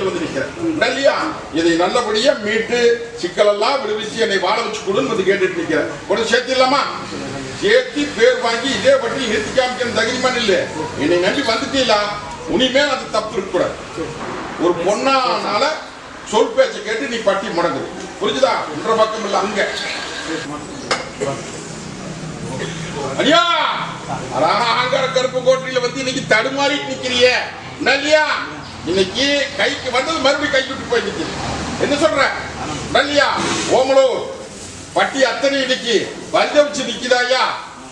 இன்னைக்கு வந்து இல்லையா இதை நல்லபடியா மீட்டு சிக்கலெல்லாம் விடுவிச்சு என்னை வாழ வச்சு கொடுன்னு வந்து கேட்டுட்டு நிக்கிறேன் உடனே சேர்த்து இல்லாமா? சேர்த்து பேர் வாங்கி இதே பற்றி நிறுத்தி காமிக்கிற தகுதிமான் இல்ல என்னை நம்பி வந்துட்டீங்களா? உனிமேல் அது தப்பு இருக்கக்கூடாது. ஒரு பொண்ணானால சொல் பேச்சை கேட்டு நீ பட்டி முடங்கு. புரிஞ்சுதா? என்ற பக்கம் இல்ல அங்க. ஐயா ஆங்கார கருப்பு கோட்டையில வந்து இன்னைக்கு தடுமாறி நிக்கிறிய. என்ன இல்லையா இன்னைக்கு கைக்கு வந்தது மறுபடியும் கை விட்டு போய் என்ன சொல்ற? நல்லியா ஓமலூர். பட்டி அத்தனை இன்னைக்கு வந்த வச்சு நிக்குதாயா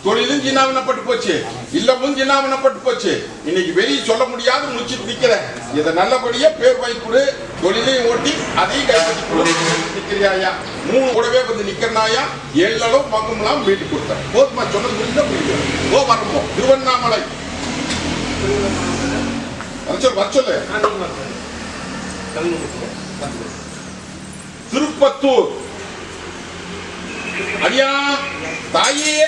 தொழிலும் சின்னாவினப்பட்டு போச்சு. இல்லமும் சின்னாவினப்பட்டு போச்சு. இன்னைக்கு வெளியே சொல்ல முடியாத முடிச்சுட்டு நிக்கிற இதை நல்லபடியா பேர் வாங்கி கொடு. தொழிலையும் ஓட்டி அதையும் கைப்பற்றி கொடு. நிக்கிறியாயா மூணு கூடவே வந்து நிக்கிறனாயா எல்லளவு பக்கம்லாம் வீட்டுக்கு கொடுத்தேன். போதுமா? சொன்னது புரியுதா? புரியுது? ஓ வரமோ திருவண்ணாமலை. சொல்லு திருப்பத்தூர். அடியா தாயே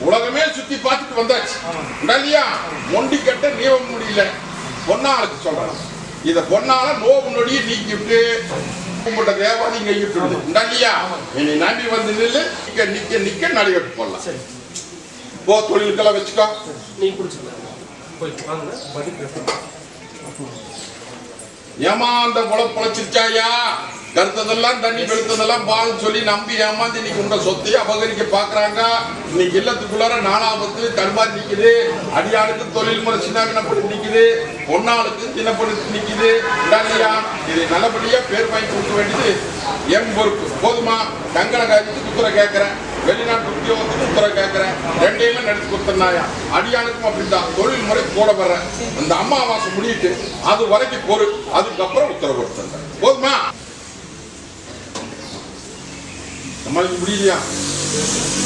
உலகமே சுத்தி பார்த்துட்டு வந்தாச்சு. இல்லையா மொண்டி கட்ட நீவ முடியல. பொன்னாளுக்கு சொல்றேன். இத பொன்னால நோவு நொடியை நீக்கி விட்டு கும்பிட்ட தேவாதி இங்க விட்டுடுது இல்லையா என்னை நம்பி வந்து நில்லு. நிக்க நிக்க நிக்க நடைபெற்று போடலாம். சரி. போ தொழிலுக்கெல்லாம் வச்சுக்கோ. நீங்க குடிச்சுக்கலாம். போயிட்டு வாங்க. பதில் பேசலாம் ஏமாந்த முளை பொழைச்சிருச்சாயா கருத்ததெல்லாம் தண்ணி பெருத்ததெல்லாம் பால் சொல்லி நம்பி ஏமாந்து இன்னைக்கு உண்ட சொத்தையை அபகரிக்க பாக்குறாங்க. இன்னைக்கு இல்லத்துக்குள்ளார நாலாபத்து தடுமாறி நிக்குது. அடியாளுக்கு தொழில் முறை சின்னப்பட்டு நிக்குது. பொன்னாளுக்கு சின்னப்பட்டு நிக்குது. இல்லையா இதை நல்லபடியா பேர் வாங்கி கொடுக்க வேண்டியது என் பொறுப்பு. போதுமா? கங்கண காரியத்துக்கு குத்துரை கேட்கிறேன் வெளிநாட்டு உத்தியோகத்துக்கு உத்தர கேட்கிறேன் ரெண்டையுமே நடத்தி கொடுத்தனாயா அடியானுக்கும் அப்படித்தான். தொழில் முறை போட வர்றேன். அந்த அம்மாவாசை முடியிட்டு அது வரைக்கும் பொறு. அதுக்கப்புறம் உத்தரவு கொடுத்துருந்தேன் போதுமா? நம்மளுக்கு முடியலையா?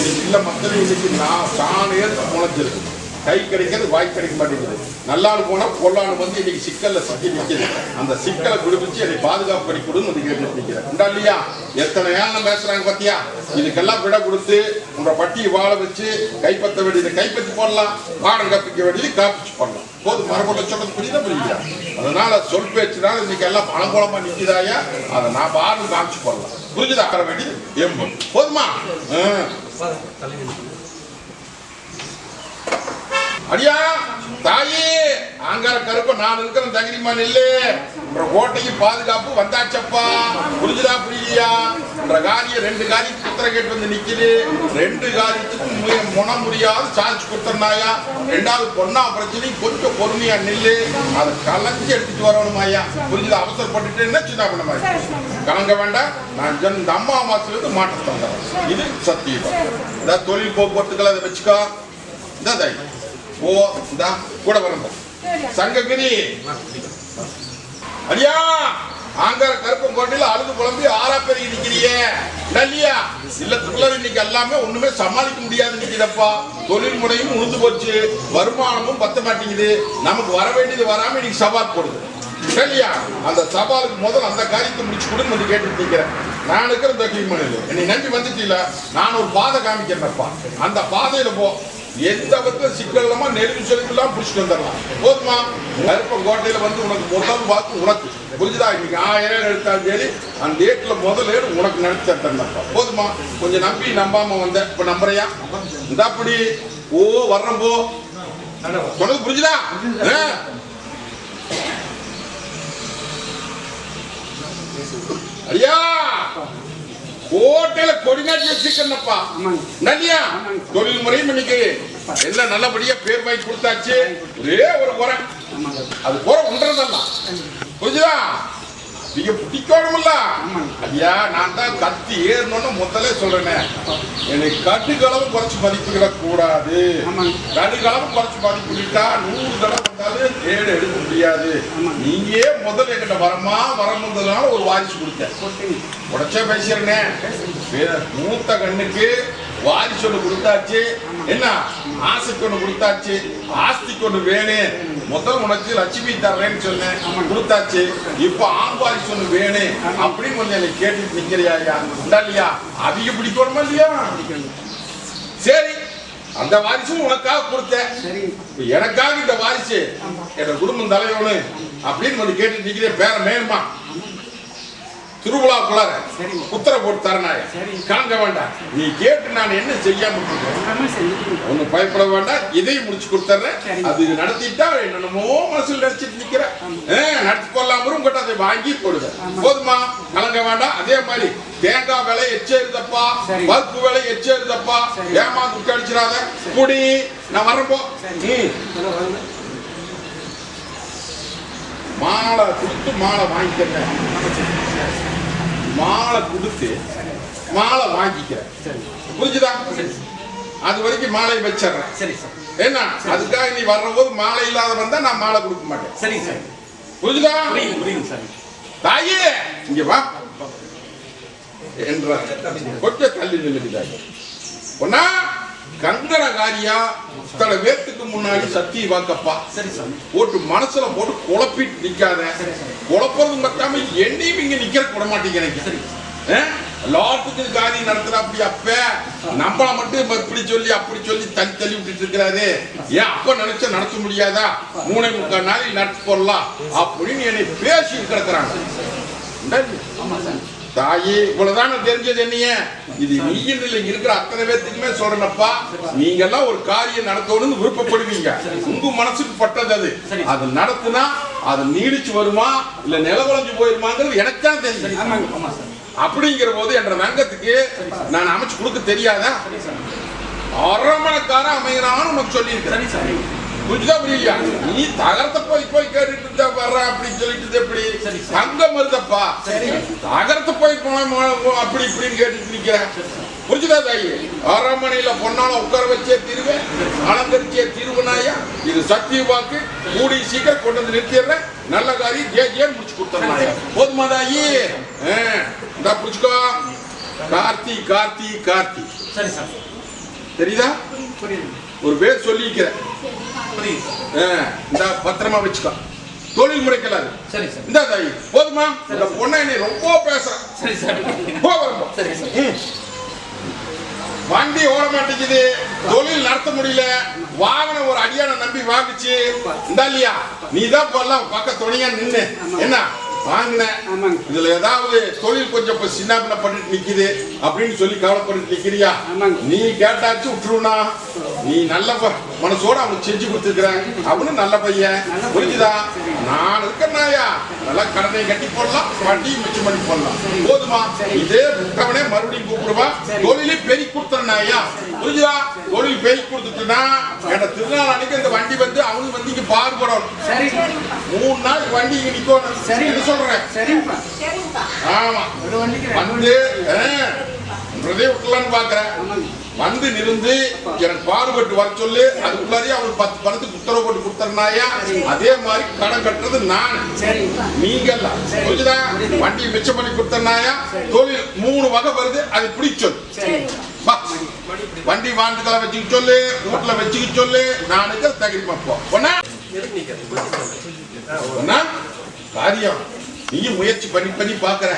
இல்லை இல்ல இன்னைக்கு நான் தானே முளைச்சிருக்கு. கை கிடைக்கிறது வாய் கிடைக்க மாட்டேங்குது. நல்லாடு போனால் பொல்லாள் வந்து இன்னைக்கு சிக்கலில் சிக்கி நிக்குது. அந்த சிக்கலை குடிப்பிச்சு என்னை பாதுகாப்பு பண்ணி கொடுன்னு வந்து கேட்டு நிற்கிறேன் உண்டா இல்லையா? எத்தனை ஏளனம் பேசுகிறாங்க பார்த்தியா இதுக்கெல்லாம் விட கொடுத்து உங்க பட்டியை வாழ வச்சு கைப்பற்ற வேண்டியதை கைப்பற்றி போடலாம். பாடம் கற்பிக்க வேண்டியது காப்பிச்சு போடலாம். போது மரபொருளை சொல்றது புரியுதா புரியுதா அதனால சொல் பேச்சுனால இன்னைக்கு எல்லாம் பழங்குளமா நிற்கிறாயா அதை நான் பாடம் காமிச்சு போடலாம். புரிஞ்சுதா? வர வேண்டியது எம்பு. போதுமா? ஆ. அடியா தாயே ஆங்கார கருப்ப நான் இருக்கிற தகிரிமான் இல்லே. உன்ற கோட்டைக்கு பாதுகாப்பு வந்தாச்சப்பா. புரிஞ்சுதா புரியலையா? என்ற காரியம் ரெண்டு காரியத்துக்கு உத்தர கேட்டு வந்து நிக்குது. ரெண்டு காரியத்துக்கும் முன முடியாது சார்ஜ் கொடுத்தனாயா ரெண்டாவது பொண்ணா பிரச்சனையும் கொஞ்சம் பொறுமையா நில்லு. அதை கலைஞ்சு எடுத்துட்டு வரணுமாயா புரிஞ்சுதா அவசரப்பட்டுட்டு என்ன சின்ன பண்ண மாதிரி? கலங்க வேண்டாம். நான் ஜன் இந்த அம்மா மாசத்துல மாற்றம் தந்தேன் இது சத்தியம். இந்த தொழில் போக்குவரத்துக்களை அதை வச்சுக்கோ. இந்த தைரியம். ஓ இந்தா கூட வரணும் சங்ககிரி. அடியா ஆங்கார கருப்பம் கோட்டையில் அழுது குழம்பி ஆறா பெருகி நிக்கிறியே. இல்லையா இல்லத்துக்குள்ள இன்னைக்கு எல்லாமே ஒண்ணுமே சமாளிக்க முடியாது நிக்கிறப்பா தொழில் முறையும் உழுந்து போச்சு. வருமானமும் பத்த மாட்டேங்குது. நமக்கு வர வேண்டியது வராம இன்னைக்கு சவால் போடுது. சரியா அந்த சவாலுக்கு முதல் அந்த காரியத்தை முடிச்சு கொடுங்க வந்து கேட்டு நிக்கிறேன். நான் இருக்கிற இந்த கிளிமணில் என்னை நம்பி வந்துட்டீங்களா நான் ஒரு பாதை காமிக்கிறேன்ப்பா. அந்த பாதையில போ. எந்த பக்கம் சிக்கல் இல்லாம நெருங்கி செலுத்தலாம் பிடிச்சிட்டு வந்துடலாம். போதுமா? கருப்ப கோட்டையில வந்து உனக்கு முதல் வாக்கு உனக்கு புரிஞ்சுதா? இன்னைக்கு ஆயிரம் எடுத்தாலும் சரி அந்த டேட்ல முதல் ஏடு உனக்கு நடத்தி தரேன்ப்பா போதுமா? கொஞ்சம் நம்பி நம்பாம வந்த இப்ப நம்புறையா? இந்த அப்படி ஓ வர்றோம் போ. சொன்னது புரிஞ்சுதா? ஐயா கோட்டையில கொடிநாட்டி வச்சுக்கணுப்பா நன்றியா தொழில் முறையும் இன்னைக்கு. எல்லாம் நல்லபடியா பேர் வாங்கி கொடுத்தாச்சு. ஒரே ஒரு குறை. அது குறை உண்றதெல்லாம் புரிஞ்சுதா? நீங்க பிடிக்கணும்ல ஐயா நான் தான் கத்தி ஏறணும்னு முதல்ல சொல்றேனே. எனக்கு கட்டுக்களவு குறைச்சு மதிப்பிட கூடாது. கடுகளவு குறைச்சு மதிப்பிட்டா நூறு தடவை வந்தாலும் ஏடு எடுக்க முடியாது. நீங்க முதல்ல என்கிட்ட வரமா வரமுன்றதுனால ஒரு வாரிசு கொடுத்தேன். உடச்சே பேசுறேனே மூத்த கண்ணுக்கு வாரிசு ஒன்று கொடுத்தாச்சு. என்ன? ஆசைக்கு ஒண்ணு கொடுத்தாச்சு ஆஸ்திக்கு ஒண்ணு வேணும். முதல் உனக்கு லட்சுமி தர்றேன்னு சொன்னேன் கொடுத்தாச்சு. இப்போ ஆண் வாரிசு ஒண்ணு வேணும் அப்படின்னு வந்து என்னை கேட்டுட்டு இந்தா இல்லையா? அதிக பிடிக்கணுமா இல்லையா? சரி அந்த வாரிசும் உனக்காக கொடுத்தேன். எனக்காக இந்த வாரிசு என் குடும்பம் தலைவனு அப்படின்னு வந்து கேட்டு நிக்கிறேன். பேர மேலுமா திருவிழாக்குள்ளார. உத்தர போட்டு தரனாய. கலங்க வேண்டாம். நீ கேட்டு நான் என்ன செய்யாம இருக்கேன்? ஒன்னும் பயப்பட வேண்டாம். இதையும் முடிச்சு கொடுத்துறேன். அது நடத்திட்டா என்னென்னமோ மனசுல நினைச்சிட்டு நிக்கிறேன் நடத்தி கொள்ளாம உங்கள்கிட்ட அதை வாங்கி ஆமா. போதுமா? கலங்க வேண்டாம். அதே மாதிரி தேங்காய் விலை எச்சேருதப்பா சரி. பருப்பு விலை எச்சேருதப்பா சரி. ஏமாந்து கழிச்சிடாத குடி. நான் வரப்போ. மாலை கொடுத்து மாலை வாங்கிக்கிறேன். மாலை கொடுத்து மாலை வாங்கிக்கிறேன். சரி. புரிஞ்சுதா? அது வரைக்கும் மாலை வச்சிடுறேன். சரி சார். என்ன அதுக்காக நீ வர்ற போது மாலை இல்லாத வந்தா நான் மாலை கொடுக்க மாட்டேன். சரி சார். புரிஞ்சுதா? புரியுது சார். தாயே இங்க வா. என்ற கொஞ்சம் தள்ளி நில்லுகிறாங்க ஒன்னா கங்கணகாரியா இத்தனை பேத்துக்கு முன்னாடி சத்திய வாக்கப்பா போட்டு மனசுல போட்டு குழப்பிட்டு நிக்காத. குழப்பறது பத்தாம என்னையும் இங்க நிக்கிற விட மாட்டீங்க எனக்கு. சரி. ஆ? எல்லாத்துக்கும் காரியம் நடத்துற அப்படி அப்ப. நம்மள மட்டும் இப்ப இப்படி சொல்லி அப்படி சொல்லி தள்ளி தள்ளி விட்டுட்டு இருக்கிறாரு. ஏன் அப்ப நினைச்சா நடத்த முடியாதா? மூணே முக்கால் நாளைக்கு நடத்தி போடலாம் அப்படின்னு என்னை பேசி கிடக்குறாங்க. தாயே இவ்வளவுதானே தெரிஞ்சது என்னைய? இது நீயின்றில் இருக்கிற அத்தனை பேத்துக்குமே சொல்றேனப்பா நீங்க எல்லாம் ஒரு காரியம் நடத்தணும்னு விருப்பப்படுவீங்க. உங்க மனசுக்கு பட்டது அது. அது நடத்துனா அது நீடிச்சு வருமா இல்ல நிலவளைஞ்சு போயிருமாங்கிறது எனக்கு தான் தெரியும் அப்படிங்கிற போது என்ற ரங்கத்துக்கு நான் அமைச்சு கொடுக்க தெரியாதா? அரமணக்காரன் அமைகிறான்னு உனக்கு சார். புரிஞ்சுதா புரியலையா நீ தகரத்தை போய் போய் கேட்டுட்டு இருந்தா வர்ற அப்படின்னு சொல்லிட்டு எப்படி. தங்கம் வருதப்பா. தகரத்தை போய் அப்படி இப்படின்னு கேட்டுட்டு நிக்கிறேன் புரிஞ்சுதா தாயி அரண்மனையில பொன்னால உட்கார வச்சே தீர்வேன் அலங்கரிச்சே தீர்வுனாயா? இது சத்திய வாக்கு. கூடி சீக்கிரம் கொண்டு வந்து நிறுத்திடுறேன். நல்ல காரியம். ஜே ஜேன்னு முடிச்சு கொடுத்துறேன் போதுமா தாயி? இந்தா கார்த்தி கார்த்தி கார்த்தி. சரி சார். தெரியுதா? புரியுது. ஒரு பேர் சொல்லிக்கிறேன் இந்த பத்திரமா வச்சுக்கோ. தொழில் முறைக்கலாது சரி சார். இந்த தாயி போதுமா? இந்த பொண்ணை நீ ரொம்ப பேசுற. சரி சார். போ வரப்போ. சரி சார். வண்டி ஓட மாட்டேங்குது. தொழில் நடத்த முடியல. வாகனம் ஒரு அடியான நம்பி வாங்குச்சு. இந்த இல்லையா? நீ தான் போடலாம். பக்க துணையா நின்னு. என்ன? வாங்கினேன் இதுல ஏதாவது தொழில் கொஞ்சம் இப்ப சின்ன பண்ணிட்டு நிக்குது அப்படின்னு சொல்லி கவலைப்பட்டு நிக்கிறியா. நீ கேட்டாச்சு விட்டுருவனா நீ நல்ல மனசோட அவனுக்கு செஞ்சு கொடுத்துருக்கிறேன் அவனும் நல்ல பையன். புரிஞ்சுதா? நான் இருக்கனாயா நல்லா கடனை கட்டி போடலாம் வண்டியும் மிச்சம் பண்ணி போடலாம். போதுமா. இதே விட்டவனே மறுபடியும் கூப்பிடுவா. தொழிலை பெருக்கி கொடுத்துறனாயா? புரிஞ்சுதா? தொழில் பெருக்கி கொடுத்துட்டுனா என்ற திருநாள் அன்னைக்கு இந்த வண்டி வந்து அவனுக்கு வந்து இங்க பாடுபடணும் சரி மூணு நாள் வண்டி இங்க நிக்கணும் சரி. என்ன சொல்றேன். சரிப்பா ஆமா. வண்டிக்கு வந்து பிரதே விட்டலான்னு பாக்குறேன். வந்து நிறுந்து எனக்கு பாடுபட்டு வர சொல்லு அதுக்குள்ளாரே அவனுக்கு பத்து பணத்துக்கு உத்தரவு போட்டு கொடுத்தறனாயா? அதே மாதிரி கடன் கட்டுறது நான். நீங்க புரிஞ்சுதா? வண்டி மிச்சம் பண்ணி கொடுத்தனாயா தொழில் மூணு வகை வருது அது வா. வண்டி வாண்டுக்களை வச்சுக்க சொல்லு வீட்டுல வச்சுக்க சொல்லு நானுக்கு தகுதி பார்ப்போம் ஒன்னா காரியம் நீயும் முயற்சி பண்ணி பண்ணி பாக்குற.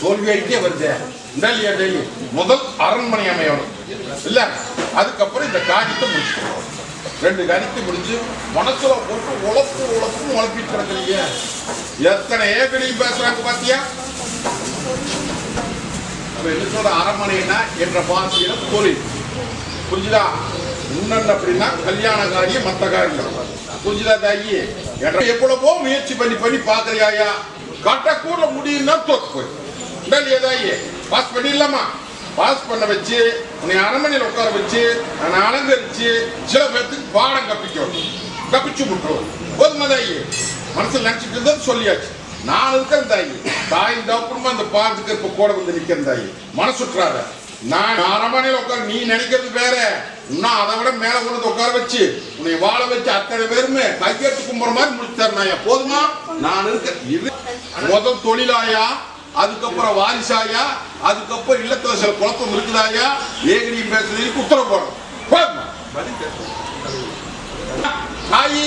தோல்வி அடிக்கே வருது. இல்லையா டெய்லி? முதல் அரண்மனை அமையணும். இல்ல? அதுக்கப்புறம் இந்த காரியத்தை முடிச்சுக்கணும். ரெண்டு கணித்து முடிச்சு மனசுல போட்டு உழப்பு உழப்புன்னு உழப்பிட்டு கிடக்குறீங்க. எத்தனை ஏகடியும் பேசுறாங்க பாத்தியா? நம்ம என்ன அரண்மனைனா என்ற பாசியில தொழில் புரிஞ்சுதா? முன்னன் அப்படின்னா கல்யாண காரியம் மத்த காரியம் புரிஞ்சுதா தாயி? எவ்வளவோ முயற்சி பண்ணி பண்ணி பாக்குறியாயா கட்ட கூட முடியும்னா தோத்து போய். இல்லையா தாயி? பாஸ் பண்ணிடலாமா? பாஸ் பண்ண வச்சு உன்னை அரண்மனையில் உட்கார வச்சு நான் அலங்கரிச்சு சில பேர்த்துக்கு பாடம் கப்பிக்கணும் கப்பிச்சு விட்டுருவோம் போதுமா தாயி? மனசுல நினைச்சிட்டு இருந்தது சொல்லியாச்சு. நான் இருக்கிறேன் தாயி தாய் தப்புமா அந்த பாடத்துக்கு இப்ப கூட வந்து நிக்கிறேன் தாயி மனசுற்றாத நான் அரண்மனையில் உட்கார நீ நினைக்கிறது வேற. இன்னும் அதை விட மேல கொண்டு உட்கார வச்சு உன்னை வாழ வச்சு அத்தனை பேருமே கையெழுத்து கும்புற மாதிரி முடிச்சு தரனாயா போதுமா? நான் இருக்க. இது முதல் தொழிலாயா? அதுக்கப்புறம் வாரிசாயா? அதுக்கப்புறம் இல்லத்துல சில குழப்பம் இருக்குதாயா? ஏகனி பேசுறதுக்கு உத்தரவு போடணும் தாயி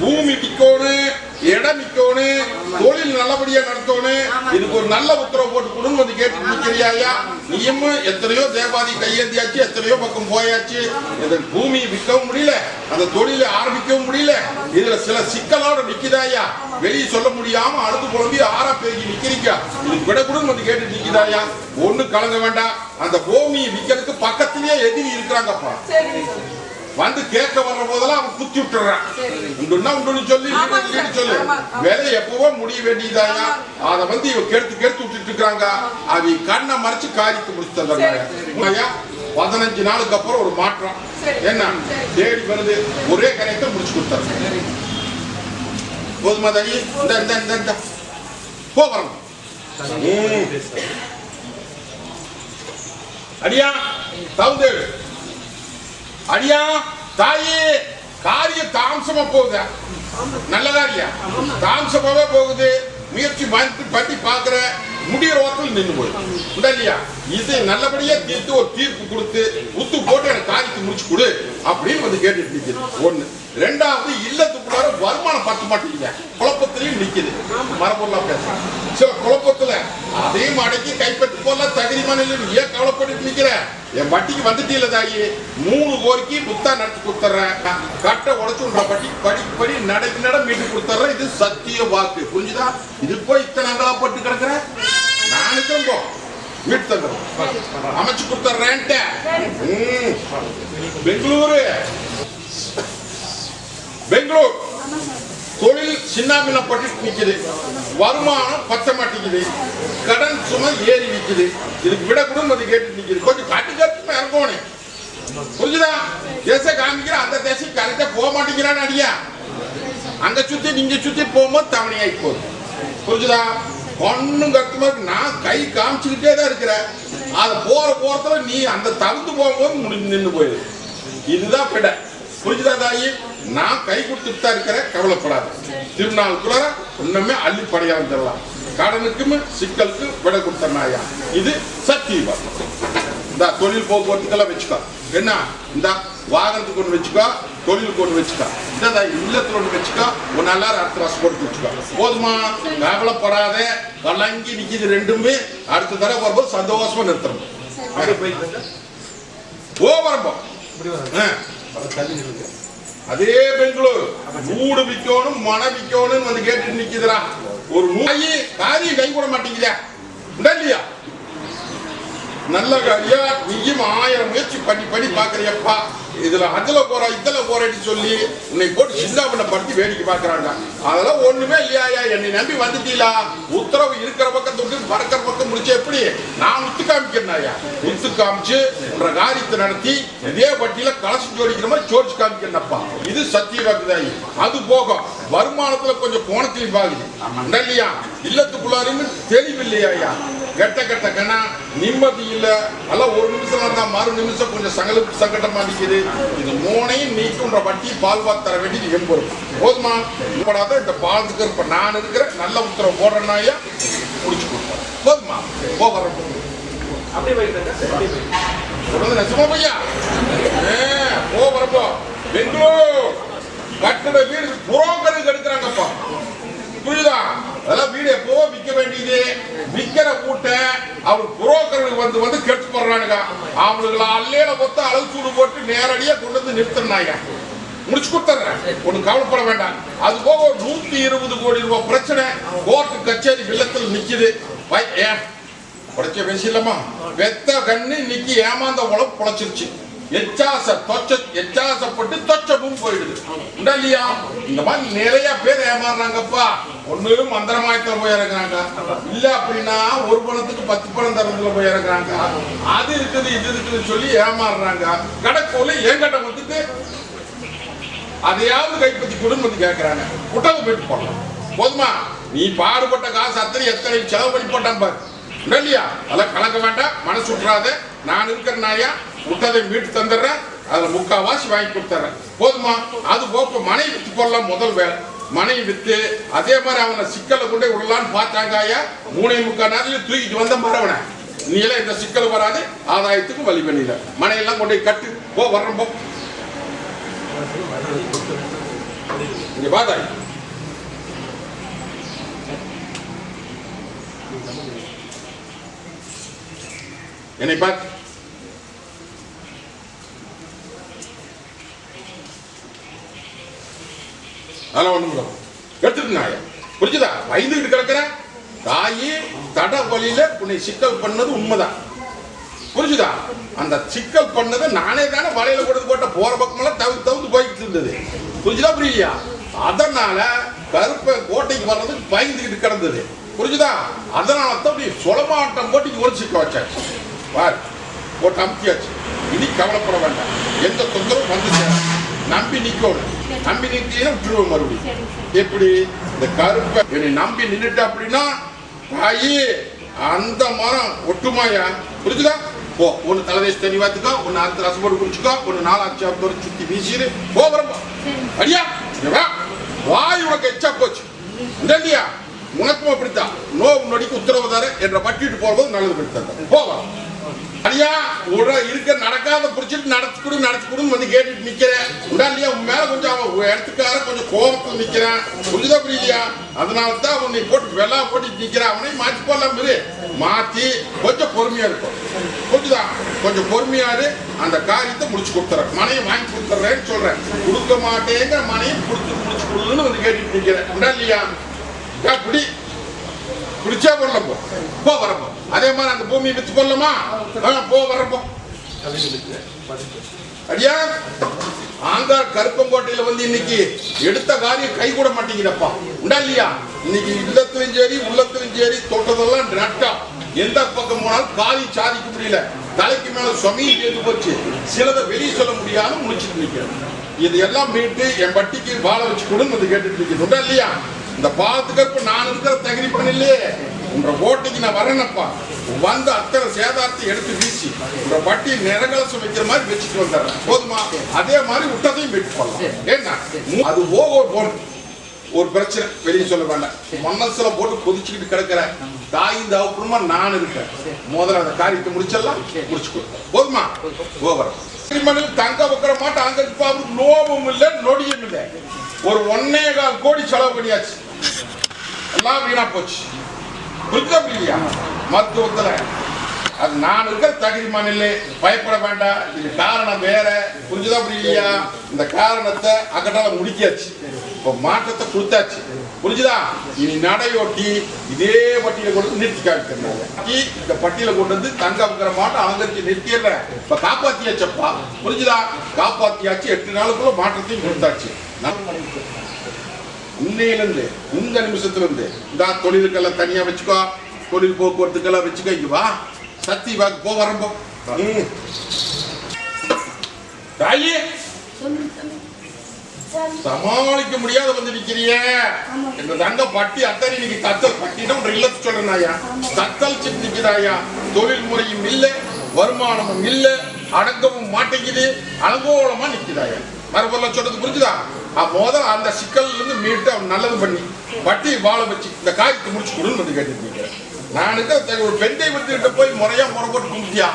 பூமி விற்கணும் இடம் விற்கணும் தொழில் நல்லபடியா நடத்தணும் இதுக்கு ஒரு நல்ல உத்தரவு போட்டு கொடுங்க வந்து கேட்டு நிக்கிறியா நீயும் எத்தனையோ தேவாதி கையேந்தியாச்சு எத்தனையோ பக்கம் போயாச்சு. இந்த பூமியை விற்கவும் முடியல அந்த தொழிலை ஆரம்பிக்கவும் முடியல. இதுல சில சிக்கலோட நிக்குதாயா வெளியே சொல்ல முடியாம அழுது புலம்பி ஆறா பெருகி நிக்கிறீங்க. இது விட கொடுன்னு வந்து கேட்டு நிக்குதாயா ஒண்ணு கலங்க வேண்டாம். அந்த பூமியை விற்கிறதுக்கு பக்கத்திலேயே எதிரி இருக்கிறாங்கப்பா. வந்து கேட்க வர்ற போதெல்லாம் அவன் குத்தி விட்டுறான். உண்டுன்னா உண்டுன்னு சொல்லி. சொல்லு. வேலை எப்பவோ முடிய வேண்டியதாயா? அதை வந்து இவ கெடுத்து கெடுத்து விட்டுட்டு இருக்காங்க அவ கண்ணை மறைச்சு காரியத்தை முடிச்சு ஐயா பதினஞ்சு நாளுக்கு அப்புறம் ஒரு மாற்றம். என்ன. தேடி வருது. ஒரே கரையத்தை முடிச்சு கொடுத்தாரு. போதுமா தாயி இந்த இந்த இந்த இந்த. போ வரணும் அடியா தவுந்தேடு அடியா தாயே காரியம் தாமசமா போகுது. நல்லதா இல்லையா? தாமசமாவே போகுது. முயற்சி பண்ணி பண்ணி பாக்குற முடிகிற ஓரத்தில் நின்று போயிடும். இல்லையா? இதை நல்லபடியா தீர்த்து ஒரு தீர்ப்பு கொடுத்து உத்து போட்டு எனக்கு காரியத்தை முடிச்சு கொடு அப்படின்னு வந்து கேட்டுட்டு நிக்குது. ஒண்ணு. ரெண்டாவது இல்லத்துக்குள்ளார வருமானம் பத்த மாட்டேங்குது குழப்பத்திலையும் நிக்குது. மரபொருளா பேசுறேன். சில குழப்பத்துல அதையும் அடக்கி கைப்பற்றி போல தகுதிமான இல்லை. ஏன் கவலைப்பட்டு நிக்கிற? என் வட்டிக்கு வந்துட்டீல தாயி. மூணு கோரிக்கை புத்தா நடத்தி கொடுத்துட்றேன் கட்டை உடச்சு உன்ற பட்டி படி படி நடக்கு நட மீட்டு கொடுத்துட்றேன் இது சத்திய வாக்கு. புரிஞ்சுதா? இது போய் இத்தனை அங்களா பட்டு கிடக்குற? நானுக்கும் போ மீட்டு தந்துடுறோம் அமைச்சு கொடுத்துட்றேன்ட்டு பெங்களூரு. பெங்களூர். தொழில் சின்னாபின்னப்பட்டு நிற்குது வருமானம் பத்த மாட்டேங்குது. கடன் சுமை ஏறி நிற்குது இதுக்கு விட குடும்பத்தை கேட்டு நிற்குது கொஞ்சம் கட்டு கட்டு இறங்கணும் புரிஞ்சுதா? தேச காமிக்கிற அந்த தேசம் கரெக்டா போக மாட்டேங்கிறான்னு அடியா. அங்க சுத்தி நீங்க சுத்தி போகும்போது தவணையாகி போகுது. புரிஞ்சுதா? ஒன்னும் கஷ்டமா இருக்கு. நான் கை காமிச்சுக்கிட்டே தான் இருக்கிறேன். அது போற போறதுல நீ அந்த தகுந்து போகும்போது முடிஞ்சு நின்று போயிடுது இதுதான் பிட. புரிஞ்சுதா தாயி? நான் கை கொடுத்துட்டு தான் இருக்கிறேன். கவலைப்படாது. திருநாளுக்குள்ள இன்னுமே அள்ளி படையாம தரலாம். கடனுக்கும் சிக்கலுக்கு விட கொடுத்த நாயா. இது சத்தியம் இந்த தொழில் போக்குவரத்துக்கெல்லாம் வச்சுக்கலாம் என்ன? இந்த வாகனத்துக்கு ஒன்று வச்சுக்கோ தொழிலுக்கு ஒன்று வச்சுக்கோ. இந்த இல்லத்துல ஒன்று வச்சுக்கோ ஒரு நல்லா அடுத்த வருஷம் போட்டு வச்சுக்கோ. போதுமா? கவலைப்படாத. கலங்கி நிக்குது ரெண்டுமே அடுத்த தடவை வரும்போது சந்தோஷமா நிறுத்தணும். ஓ வரம்போ. அதே பெங்களூர். வீடு விற்கணும் மன விற்கணும்னு வந்து கேட்டு நிக்குதுடா. ஒரு நோய் காரியம் கை கூட மாட்டேங்குதா. இல்லையா? நல்ல காரியா நீயும் ஆயிரம் முயற்சி பண்ணி பண்ணி பாக்குறியப்பா இதுல அதுல போற இதுல போறேன்னு சொல்லி உன்னை போட்டு சின்ன பண்ண படுத்தி வேடிக்கை பாக்குறாங்க அதெல்லாம் ஒண்ணுமே இல்லையா என்னை நம்பி வந்துட்டீங்களா? உத்தரவு இருக்கிற பக்கத்துக்கு பறக்கிற பக்கம் முடிச்ச எப்படி? நான் உத்து காமிக்கிறேன் உத்து காமிச்சு உன்ற காரியத்தை நடத்தி இதே வட்டியில கலசி ஜோடிக்கிற மாதிரி ஜோடிச்சு காமிக்கிறேன்ப்பா. இது சத்திய வாக்குதாயி அது போகும் வருமானத்துல கொஞ்சம் கோணத்திலையும் பாகுது உண்டா இல்லையா இல்லத்துக்குள்ளாரையும் ஐயா? கெட்ட கெட்ட கண்ணா நிம்மதி இல்ல. எல்லாம் ஒரு நிமிஷம் நடந்தா மறு நிமிஷம் கொஞ்சம் சங்கல சங்கடமா நிக்குது. இது மூணையும் நீக்குன்ற வட்டி பால் பாத் தர வேண்டியது எம்பொருள் போதுமா? இப்படாத இந்த பாலத்துக்கு இப்ப நான் இருக்கிறேன் நல்ல உத்தரவு போடுறேன்னாயா முடிச்சு கொடுப்பேன் போதுமா? போ போயிட்டு சொல்றது நெசமா பையா? ஏ, போ வரப்போ பெங்களூர். கட்டுற வீடு புரோக்கருக்கு எடுக்கிறாங்கப்பா. புரியுதா? அதெல்லாம் வீடு எப்போ விற்க வேண்டியது. விற்கிற கூட்ட அவர் புரோக்கருக்கு வந்து வந்து கெட்டு போடுறானுங்க. அவங்களுக்கு அல்லையில மொத்த அளவு சூடு போட்டு நேரடியாக கொண்டு வந்து நிறுத்தினாங்க முடிச்சு கொடுத்துறேன் ஒண்ணு கவலைப்பட வேண்டாம். அது போக ஒரு நூத்தி இருபது கோடி ரூபாய் பிரச்சனை. கோர்ட்டு கச்சேரி வில்லத்தில் நிக்குது. பையன் ஏன்? உடைச்ச பேசிடலாமா வெத்த கண்ணு இன்னைக்கு ஏமாந்த உழப்பு பொழைச்சிருச்சு எச்சாச தொச்ச எச்சாசப்பட்டு தொச்சப்பும் போயிடுது. உண்டா இல்லையா இந்த மாதிரி நிறைய பேர் ஏமாறுறாங்கப்பா. ஒண்ணு மந்திரமாயத்துல போய் இறங்குறாங்க. இல்ல அப்படின்னா ஒரு பணத்துக்கு பத்து பணம் தரத்துல போய் இறங்குறாங்க. அது இருக்குது இது இருக்குதுன்னு சொல்லி ஏமாறுறாங்க. கடைக்கோல என்கிட்ட வந்துட்டு அதையாவது கைப்பற்றி குடும்பத்து வந்து கேட்கறாங்க குட்டவை போயிட்டு போடலாம். போதுமா? நீ பாடுபட்ட காசு அத்தனை எத்தனை செலவு பண்ணி போட்டான் பாரு. இல்லையா அதெல்லாம் கலக்க வேண்டாம். மனசு விட்டுறாத நான் இருக்கிற நாயா? விட்டதை வீட்டு தந்துடுறேன் அதுல முக்காவாசி வாங்கி கொடுத்துறேன் போதுமா? அது போக மனை வித்து போடலாம் முதல் வேலை. மனை வித்து அதே மாதிரி அவனை சிக்கலை கொண்டே விடலான்னு பார்த்தாங்க ஐயா. மூணே முக்கால் நேரத்துல தூக்கிட்டு வந்த மாதிரி அவனை. நீ எல்லாம் இந்த சிக்கல் வராது. ஆதாயத்துக்கு வழி பண்ணிட. மனையெல்லாம் கொண்டு போய் கட்டு. போ வர்றோம் போ. இங்க பாத்தாய் என்னை பார்த்து அதெல்லாம் ஒன்றும் இல்லை. எடுத்துட்டு நாய. புரிஞ்சுதா? பயந்துக்கிட்டு கிடக்குற தாயி தட வழியில உன்னை சிக்கல் பண்ணது உண்மைதான். புரிஞ்சுதா? அந்த சிக்கல் பண்ணதை நானே தானே வலையில கொடுத்து போட்ட போற பக்கமெல்லாம் தவிர்த்து தவிர்த்து போய்கிட்டு இருந்தது. புரிஞ்சுதா புரியலையா அதனால கருப்பை கோட்டைக்கு வர்றதுக்கு பயந்துக்கிட்டு கிடந்தது. புரிஞ்சுதா? அதனால தான் அப்படி சொலமாட்டம் போட்டு இங்க ஒரு சிக்க வச்சாச்சு. பார் போட்டு அமுத்தியாச்சு இனி கவலைப்பட வேண்டாம். எந்த தொந்தரவும் வந்து நம்பி நிற்கணும் நம்பி நிறுத்தினா விட்டுருவோம் மறுபடியும். எப்படி? இந்த கருப்பை என்னை நம்பி நின்னுட்ட அப்படின்னா தாயி அந்த மரம் ஒட்டுமாயா? புரிஞ்சுதா? போ ஒன்னு தலைதேசி தண்ணி வாத்துக்கோ ஒன்னு அடுத்த ரசம் போட்டு குடிச்சுக்கோ ஒன்னு நாலாச்சு அப்படி சுத்தி வீசிடு. போ வரப்போ அடியா? வாய் உனக்கு எச்சா போச்சு. இல்லையா உனக்கும் அப்படித்தான். நோவு நொடிக்கு உத்தரவு தர என்ற பட்டிட்டு போகும்போது நல்லது படுத்த போவா அடியா உட இருக்க நடக்காத பிடிச்சிட்டு நடத்தி கொடு நடத்தி கொடுன்னு வந்து கேட்டுட்டு நிக்கிறேன். உடா இல்லையா? உன் மேல கொஞ்சம் அவன் இடத்துக்கார கொஞ்சம் கோபத்துல நிக்கிறேன். புரியுதா புரியலையா? அதனால தான் உன்னை போட்டு வெள்ளா போட்டு நிக்கிறேன். அவனையும் மாத்தி போடலாம் இரு. மாத்தி கொஞ்சம் பொறுமையா இருக்கும் புரிஞ்சுதா? கொஞ்சம் பொறுமையா இரு. அந்த காரியத்தை முடிச்சு கொடுத்துறேன். மனையை வாங்கி கொடுத்துறேன்னு சொல்றேன். கொடுக்க மாட்டேங்கிற மனையை கொடுத்து முடிச்சு கொடுன்னு வந்து கேட்டுட்டு நிக்கிறேன். உண்டா இல்லையா? பிடிச்சா குடிச்சா போடலாம் போ. போ வரப்போ. அதே மாதிரி அந்த பூமியை வித்து போடலாமா? போ வரப்போ. அடியா ஆங்கார் கருப்பங்கோட்டையில வந்து இன்னைக்கு எடுத்த காரியம் கை கூட மாட்டேங்கிறப்பா உண்டா இல்லையா? இன்னைக்கு இல்லத்திலும் சரி உள்ளத்திலும் சரி தொட்டதெல்லாம் நட்டா எந்த பக்கம் போனாலும் காலி சாதிக்க முடியல. தலைக்கு மேல சுமையும் கேட்டு போச்சு. சிலதை வெளியே சொல்ல முடியாம முடிச்சுட்டு நிற்கிறேன் இது எல்லாம் மீட்டு என் பட்டிக்கு வாழ வச்சு கொடுன்னு வந்து கேட்டுட்டு நிற்கிறது உண்டா இல்லையா? இந்த பாலத்துக்கு நான் இருக்கிற தகுதி பண்ணலையே உன்ற ஓட்டுக்கு நான் வரேனப்பா. வந்து அத்தனை சேதாரத்தை எடுத்து வீசி உன்ற பட்டி நிறகலசம் வைக்கிற மாதிரி வச்சுட்டு வந்துடுறேன். போதுமா? அதே மாதிரி விட்டதையும் வெட்டி போடலாம். ஏன்னா அது ஓவர் போன். ஒரு பிரச்சனை. வெளியே சொல்ல வேண்டாம். மனசுல போட்டு கொதிச்சுக்கிட்டு கிடக்கிற தாய் அப்புறமா நான் இருக்கேன். முதல்ல அந்த காரியத்தை முடிச்சிடலாம். முடிச்சுக்கோ. போதுமா? ஓவர் தங்க வைக்கிற மாட்டோம் அங்க இப்ப அவருக்கு நோபம் இல்லை நொடியும் இல்லை. ஒரு ஒன்னே கால் கோடி செலவு பண்ணியாச்சு. எல்லாம் வீணா போச்சு. புரிஞ்சா இல்லையா மருத்துவத்தில் அது நான் இருக்கிற தகுதி மண்ணில் பயப்பட வேண்டாம். இது காரணம் வேற. புரிஞ்சுதான் புரியலையா? இந்த காரணத்தை அக்கட்டால முடிக்காச்சு இப்போ மாற்றத்தை கொடுத்தாச்சு. புரிஞ்சுதா? இனி நடையோட்டி இதே பட்டியல கொண்டு வந்து நிறுத்தி காமிக்கிறாங்க இந்த பட்டியல கொண்டு வந்து தங்க வைக்கிற மாட்டை அலங்கரிச்சு நிறுத்திடுறேன் இப்ப காப்பாத்தியாச்சப்பா? புரிஞ்சுதா? காப்பாத்தியாச்சு எட்டு நாளுக்குள்ள மாற்றத்தையும் கொடுத்தாச்சு. நம்ம இன்னையிலிருந்து இந்த நிமிஷத்துல இருந்து இந்த தொழிலுக்கெல்லாம் தனியா வச்சுக்கோ. தொழில் போக்குவரத்துக்கெல்லாம் வச்சுக்கோ இங்க வா. சத்தி வாக்கு போ வரம்போ. தாயி! சமாளிக்க முடியாத வந்து நிக்கிறிய. இந்த தங்க பட்டி அத்தனை இன்னைக்கு கத்தல் பட்டினா சொல்றேன் ஐயா கத்தல் சிட்டு நிக்கிறாயா தொழில் முறையும் இல்ல வருமானமும் இல்ல அடங்கவும் மாட்டேங்குது அலங்கோலமா நிக்குதாயா மறுபடியும் சொல்றது புரிஞ்சுதா? முதல்ல அந்த சிக்கல்ல இருந்து மீட்டு அவன் நல்லது பண்ணி பட்டி வாழ வச்சு இந்த காரியத்தை முடிச்சு கொடுன்னு வந்து கேட்டுட்டு நிக்கிறேன் நான் ஒரு பெண் தெய்வத்துக்கிட்ட போய் முறையா முறை போட்டு கும்பிட்டியா?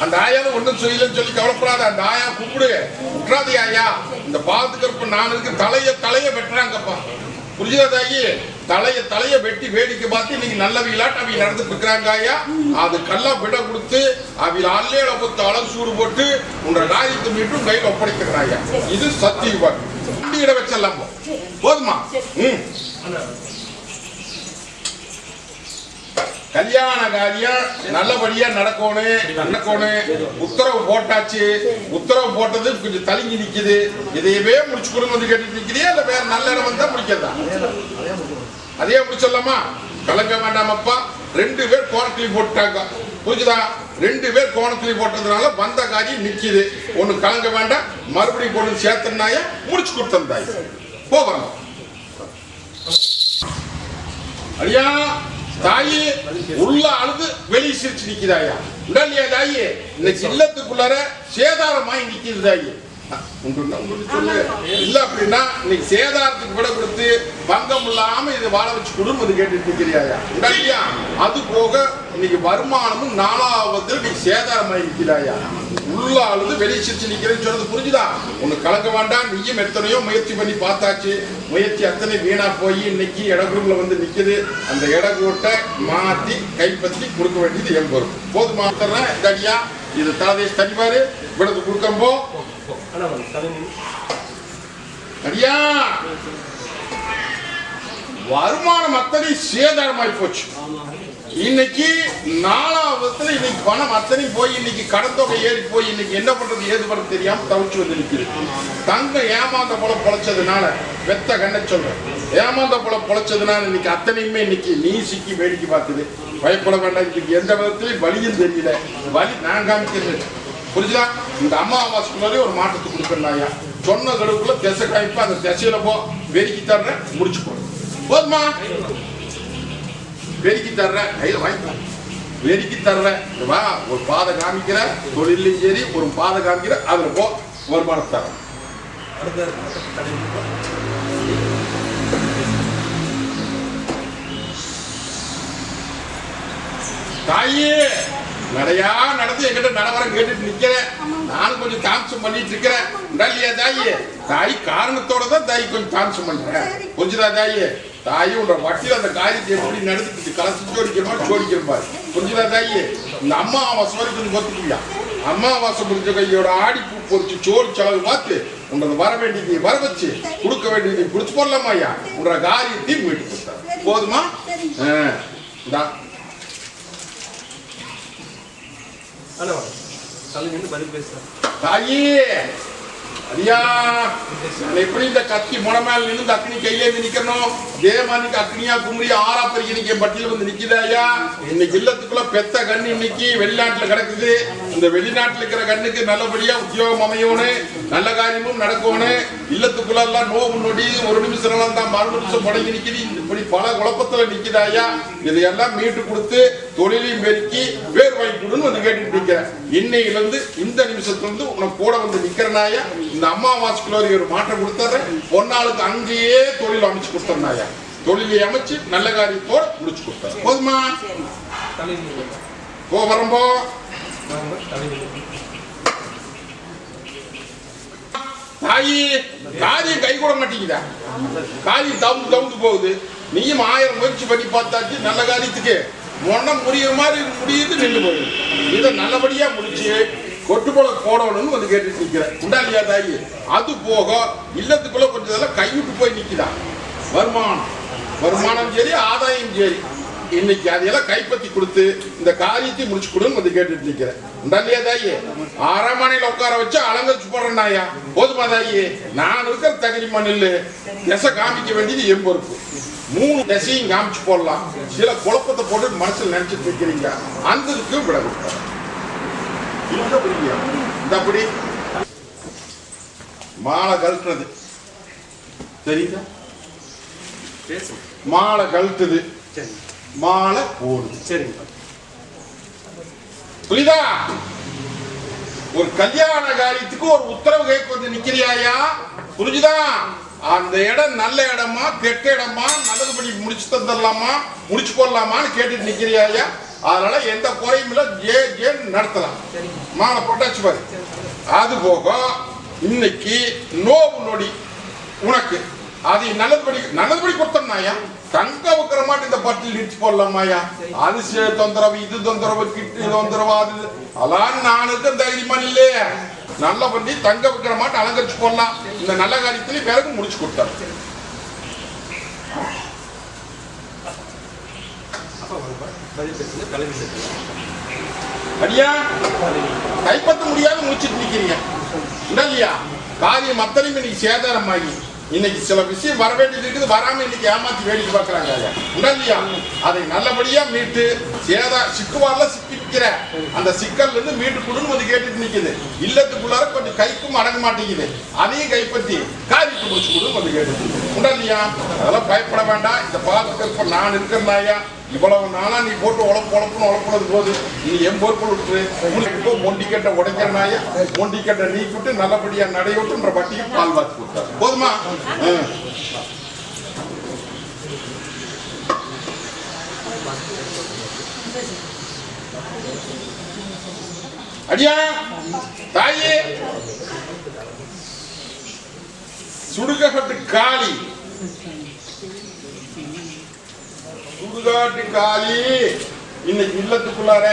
அந்த ஆயால ஒன்றும் செய்யலன்னு சொல்லி கவலைப்படாத அந்த ஆயா கூப்பிடு விட்டுறாதே ஆயா. இந்த பாத்துக்கிறப்ப நான் இருக்கு தலைய தலைய வெட்டுறாங்கப்பா. புரியுதா தலைய தலைய வெட்டி வேடிக்கை பார்த்து இன்னைக்கு நல்லவிலாட்டு அவங்க நடந்துட்டு இருக்கிறாங்க ஐயா அதுக்கெல்லாம் விட கொடுத்து அவங்க அல்லேல பொத்து அளவு சூடு போட்டு உன்ற காரியத்தை மீண்டும் கையில் ஒப்படைக்கிறாங்க இது சத்தியுவார் வண்டியிட வச்சிடலாம் போதுமா? ம். கல்யாண காரியம் நல்லபடியா நடக்கணும் நடக்கணும் உத்தரவு போட்டாச்சு. உத்தரவு போட்டது கொஞ்சம் தழுங்கி நிக்குது. இதையவே முடிச்சு கொடுங்க வந்து கேட்டு நிக்கிறியா? இல்ல வேற நல்ல இடம் வந்தா முடிக்கிறதா? அதே முடிச்சிடலாமா கலங்க வேண்டாமப்பா ரெண்டு பேர் கோணத்தில் போட்டாங்க புரிஞ்சுதா? ரெண்டு பேர் கோணத்தில் போட்டதுனால வந்த காரியம் நிக்குது. ஒண்ணு கலங்க வேண்டாம். மறுபடியும் கொண்டு சேர்த்தனாய முடிச்சு கொடுத்தாய் போகணும் ஐயா தாயே உள்ள அழுது வெளியே சிரிச்சு நிக்குதாயா உடனே தாயே இன்னைக்கு இல்லத்துக்குள்ளார சேதாரமாய் நிக்கிறது தாயே. உண்டுன்னா உண்டு சொல்லு. இல்ல அப்படின்னா இன்னைக்கு சேதாரத்துக்கு விட கொடுத்து பங்கம் இதை வாழ வச்சு குடும்பம் இது கேட்டுட்டு நிக்கிறியாயா இல்லையா அது போக இன்னைக்கு வருமானமும் நாலாவது இன்னைக்கு சேதாரமாய் நிக்கிறாயா உள்ள அழுது வெளியே சிரிச்சு நிக்கிறேன்னு சொன்னது புரிஞ்சுதா? உனக்கு கலக்க வேண்டாம். நீயும் எத்தனையோ முயற்சி பண்ணி பார்த்தாச்சு. முயற்சி அத்தனை வீணா போய் இன்னைக்கு இடகுள்ள வந்து நிக்குது. அந்த இடக்கூட்டை மாத்தி கைப்பற்றி கொடுக்க வேண்டியது என் பொறுப்பு. போதுமா? தர்றேன். தடியா இது தாதேஷ் தடிவாரு இவ்வளவு கொடுக்கம்போ. அடியா வருமானம் அத்தனை சேதாரமாய் போச்சு இன்னைக்கு நாலாவதுல இன்னைக்கு பணம் அத்தனை போய் இன்னைக்கு கடன் தொகை ஏறி போய் இன்னைக்கு என்ன பண்றது ஏது பண்றது தெரியாம தவிச்சு வந்து நிக்குது தங்கம் ஏமாந்த போல பொழைச்சதுனால வெத்த கண்ண சொல்றேன் ஏமாந்த போல பொழைச்சதுனால இன்னைக்கு அத்தனையுமே இன்னைக்கு நீ சிக்கி வேடிக்கை பார்க்குது பயப்பட வேண்டாம் இன்னைக்கு எந்த விதத்திலையும் வலியும் தெரியல வலி நான் காமிக்கிறது புரிஞ்சுதா இந்த அம்மாவாசைக்குள்ளாரே ஒரு மாற்றத்தை கொடுக்கறாயா சொன்ன கடுப்புல திசை காய்ப்பு அந்த திசையில போ. வெறுக்கி தர்றேன் முடிச்சு போ போதுமா? வெறுக்கி தர்றேன் கையில வாங்கிக்கலாம் வெறுக்கி தர்றேன். வா ஒரு பாதை காமிக்கிற தொழிலையும் சரி ஒரு பாதை காமிக்கிற அதுல போ. வருமானம் தரேன். தாயே நடையா நடந்து என்கிட்ட நடவரம் கேட்டுட்டு நிக்கிறேன். நானும் கொஞ்சம் தாமசம் பண்ணிட்டு இருக்கிறேன் இல்லையா தாயே? தாய் காரணத்தோட தான் தாய் கொஞ்சம் தாமசம் பண்றேன். புரிஞ்சுதா தாயே? தாயே உன்ற வட்டியில் அந்த காரியத்தை எப்படி நடந்துக்கிட்டு கலந்து சோடிக்கிறமா சோடிக்கிற மாதிரி புரிஞ்சுதா தாயே? இந்த அம்மா அவன் சோடி கொஞ்சம் கொத்துக்குயா அம்மாவாசை புரிஞ்ச கையோட ஆடி பூ பொறிச்சு சோறு செலவு பார்த்து உன்றது வர வேண்டியதை வர வச்சு கொடுக்க வேண்டியதை குடிச்சு போடலாமா ஐயா? உன்ற காரியத்தையும் மீட்டு கொடுத்தார் போதுமா? ஆ, இந்தா. அண்ணா பதில் பேசுறேன். தாயே! ஐயா எப்படி இந்த கத்தி முடமேல நின்று இந்த அக்னி கையிலே இருந்து நிக்கணும்? தேவானிக்கு அக்னியா குமரி ஆறா பெருகி நிக்க பட்டியல் வந்து நிக்குது ஐயா? இன்னைக்கு இல்லத்துக்குள்ள பெத்த கண்ணு இன்னைக்கு வெளிநாட்டுல கிடக்குது. இந்த வெளிநாட்டுல இருக்கிற கண்ணுக்கு நல்லபடியா உத்தியோகம் அமையணும். நல்ல காரியமும் நடக்கணும். இல்லத்துக்குள்ள எல்லாம் நோவு நொடி ஒரு நிமிஷம் எல்லாம் தான் மறு நிமிஷம் முடங்கி நிக்குது. இப்படி பல குழப்பத்துல நிக்குது ஐயா? இதையெல்லாம் மீட்டு கொடுத்து தொழிலையும் பெருக்கி வேறு வாங்கி கொடுன்னு வந்து கேட்டுட்டு நிக்கிறேன் இன்னையில இருந்து இந்த நிமிஷத்துல இருந்து உனக்கு கூட வந்து நிக்கிறனாயா இந்த அம்மாவாசைக்குள்ள ஒரு மாற்றம் கொடுத்துறேன். பொன்னாளுக்கு அங்கேயே தொழில் அமைச்சு கொடுத்துறனாயா தொழிலை அமைச்சு நல்ல காரியத்தோட முடிச்சு கொடுத்தாரு போதுமா? போ வரம்போ. தாயி காரியம் கை கூட மாட்டேங்குதா? காரியம் தவுந்து தவுந்து போகுது. நீயும் ஆயிரம் முயற்சி பண்ணி பார்த்தாச்சு நல்ல காரியத்துக்கு. மொன்னம் முடியிற மாதிரி முடியுது நின்று போகுது. இதை நல்லபடியா முடிச்சு கொட்டு போடணும்னு வந்து கேட்டுட்டு நிற்கிறேன் உண்டா இல்லையா தாயி? அது போக இல்லத்துக்குள்ள கொஞ்சம் இதெல்லாம் கைவிட்டு போய் நிற்கிறான் வருமானம். வருமானம் சரி ஆதாயம் சரி. இன்னைக்கு அதையெல்லாம் கைப்பற்றி கொடுத்து இந்த காரியத்தை முடிச்சு கொடுன்னு வந்து கேட்டுட்டு நிற்கிறேன் உண்டா இல்லையா தாயி? ஆறாம் உட்கார வச்சு அலங்கரிச்சு போடுறேன் போதுமா தாயி? நான் இருக்கிற தகுதி மண்ணில். திசை காமிக்க வேண்டியது என் பொறுப்பு. மூணு திசையும் காமிச்சு போடலாம். சில குழப்பத்தை போட்டு மனசில் நினைச்சிட்டு இருக்கிறீங்க அந்த இதுக்கு விட கொடுத்தாரு இந்த அப்படி மாலை கழட்டுறது. பேசுங்க. மாலை சரி. மாலை போடுது. சரிங்க. புரியுதா? ஒரு கல்யாண காரியத்துக்கு ஒரு உத்தரவு கேட்க வந்து நிக்கிறியாயா புரிஞ்சுதா? அந்த இடம் நல்ல இடமா கெட்ட இடமா நல்லதுபடி முடிச்சு தந்துடலாமா முடிச்சு போடலாமான்னு கேட்டுட்டு நிக்கிறியாயா அதனால எந்த குறையும் இல்லை ஜே ஜேன்னு நடத்தலாம்? மாலை போட்டாச்சு பாரு. அது போக இன்னைக்கு நோவு நொடி உனக்கு. அது நல்லதுபடி நல்லதுபடி கொடுத்தோம்னாயா தங்க வைக்கிற மாட்டு இந்த பட்டியல் இடிச்சு போடலாமாயா அது தொந்தரவு இது தொந்தரவு கிட்டு தொந்தரவு அது. அதெல்லாம் நான் இருக்க தைரியமா இல்லையே. நல்ல பண்ணி தங்க வைக்கிற மாட்டு அலங்கரிச்சு போடலாம். இந்த நல்ல காரியத்திலேயே பிறகு முடிச்சு கொடுத்தாரு அப்பா வாங்க பதில் பேசுங்க அடியா? கைப்பற்ற முடியாத முடிச்சிட்டு நிக்கிறீங்க. உண்டா இல்லையா? காரியம் அத்தனையும் இன்னைக்கு சேதாரமாகி. இன்னைக்கு சில விஷயம் வர வேண்டியது இருக்குது வராம இன்னைக்கு ஏமாத்தி வேடிக்கை பார்க்கறாங்க. உண்டா இல்லையா? அதை நல்லபடியா மீட்டு சேதா சிக்குவாரில் சிக்கிக்கிற அந்த சிக்கல்ல இருந்து மீட்டு கொடுன்னு வந்து கேட்டுட்டு நிற்குது இல்லத்துக்குள்ளார கொஞ்சம் கைக்கும் அடங்க மாட்டேங்குது. அதையும் கைப்பற்றி காரியத்தை முடிச்சு கொடுன்னு வந்து கேட்டுட்டு உண்டா இல்லையா? அதெல்லாம் பயப்பட வேண்டாம். இந்த பாதுகாப்பு நான் இருக்கிறேன் இவ்வளவு நாளா நீ போட்டு உழப்பு உழப்புன்னு உழப்புனது போது நீ என் பொறுப்பு விட்டுரு. உனக்கு மொண்டிக்கட்டை உடைக்கிறனாய மொண்டிக்கட்டை நீக்கிவிட்டு நல்லபடியா நடையோட்டுன்ற வட்டிக்கு பால் வாத்து கொடுத்தாரு. போதுமா? அடியா தாயே. சுடுகாட்டு காளி. சுடுகாட்டு காளி இன்னைக்கு இல்லத்துக்குள்ளார.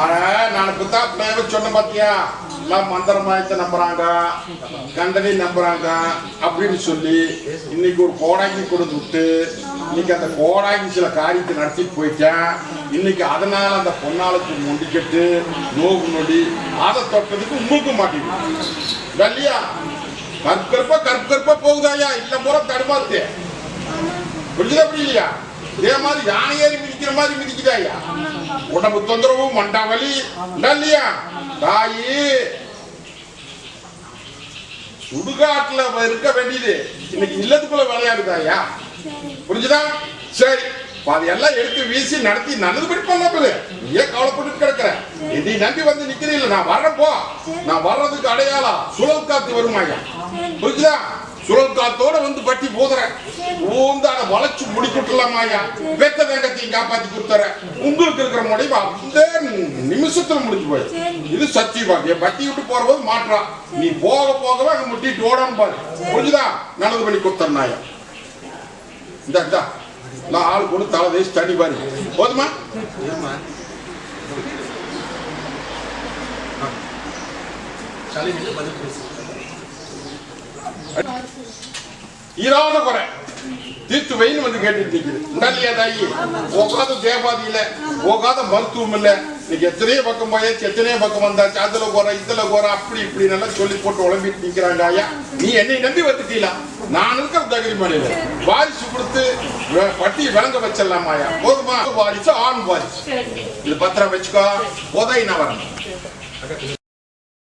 ஆனா நான் புத்தாப்புல சொன்ன பாத்தியா? எல்லாம் மந்திரமாயத்தை நம்புறாங்க. கண்டனை நம்புறாங்க. அப்படின்னு சொல்லி இன்னைக்கு ஒரு கோடாங்கி கொடுத்து விட்டு இன்னைக்கு அந்த கோடாங்கி சில காரியத்தை நடத்திட்டு போயிட்டேன். இன்னைக்கு அதனால அந்த பொன்னாளுக்கு முடிக்கட்டு நோவு நொடி அதை தொட்டதுக்கு உங்களுக்கும் மாட்டேங்குது இல்லையா? கற்கற்ப கற்கற்ப போகுதாயா? இல்ல முறை தடுமாத்து புரிஞ்சுதா அப்படி இல்லையா இதே மாதிரி யானை மிதிக்கிற மாதிரி மிதிக்குதாயா உடம்பு தொந்தரவு மண்டா வலி இல்லையா? தாயி சுடுகாட்டுல இருக்க வேண்டியது. இன்னைக்கு இல்லத்துக்குள்ள விளையாடுதாயா புரிஞ்சுதா? சரி. அதையெல்லாம் எடுத்து வீசி நடத்தி நல்லதுபடி பண்ண போது ஏன் கவலைப்பட்டு கிடக்குற. நீ நம்பி வந்து நிக்கிறீங்களா நான் வர்றப்போ நான் வர்றதுக்கு அடையாளம் சுழல் காத்து வருமாயா புரிஞ்சுதா? சுழல் காத்தோட வந்து பட்டி போதுறேன். ஊந்து அதை வளைச்சு முடிக்கிட்டுலாமாயா வெத்த வேங்கத்தையும் காப்பாத்தி கொடுத்துறேன். உங்களுக்கு இருக்கிற முடிவு அந்த நிமிஷத்துல முடிஞ்சு போய் இது சத்தியவாதி. என் பட்டி விட்டு போறபோது மாற்றான் நீ போக போகவே அங்க முட்டிட்டு ஓடான்னு பாரு. புரிஞ்சுதா? நல்லது பண்ணி கொடுத்துறேன் நாயா இந்த இந்த. நான் ஆள் கொண்டு தலை தேய்ச்சி தண்ணி பாரு. போதுமா? பதில் பேசு இராத குறை. தீர்த்து வைன்னு வந்து கேட்டுட்டு நிக்குது. உடனே தாயி போகாத தேவாதி இல்ல போகாத மருத்துவம் இல்ல. இன்னைக்கு எத்தனையோ பக்கம் போயாச்சு எத்தனையோ பக்கம் வந்தாச்சு. அதுல குறை இதுல குறை அப்படி இப்படி நல்லா சொல்லி போட்டு உழம்பிட்டு நிக்கிறாங்க ஐயா. நீ என்னை நம்பி வந்துட்டீங்களா? நான் இருக்கிற தகுதி மனையில வாரிசு கொடுத்து வ- பட்டி விளங்க வச்சிடலாமாயா போதுமா? வாரிசு ஆண் வாரிசு. இது பத்திரம் வச்சுக்கோ. உதவி நான் வரேன்